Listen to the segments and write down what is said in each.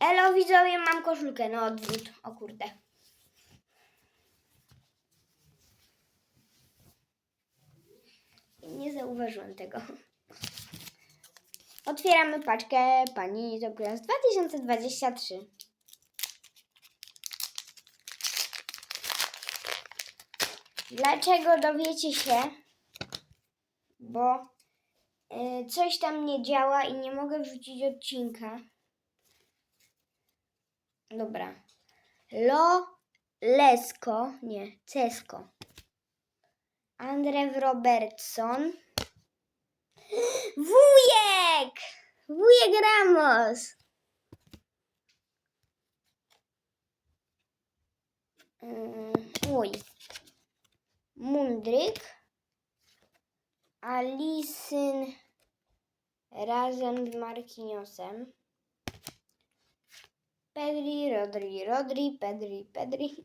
Elo widzowie, mam koszulkę na odwrót. O kurde. Nie zauważyłem tego. Otwieramy paczkę pani z klas 2023. Dlaczego dowiecie się? Bo y, coś tam nie działa i nie mogę wrzucić odcinka. Dobra. Lo Lesko, nie, Cesko. Andrew Robertson. Wujek! Wujek Ramos. Ym, Uj. Mundryk. Alisyn razem z Marquinhosem. Pedri, Rodri, Rodri, Pedri, Pedri.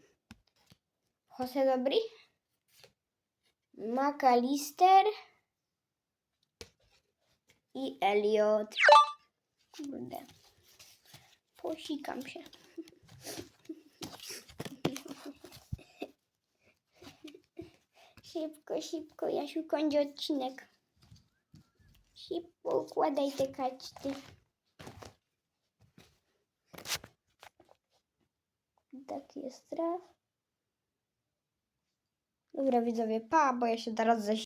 Jose Dobry. McAllister. I Elliot. Kurde. Posikam się. Szybko, szybko, Jasiu, kończy odcinek. Szybko układaj te kaczty. Tak jest raz. Dobra widzowie, pa, bo ja się teraz zaś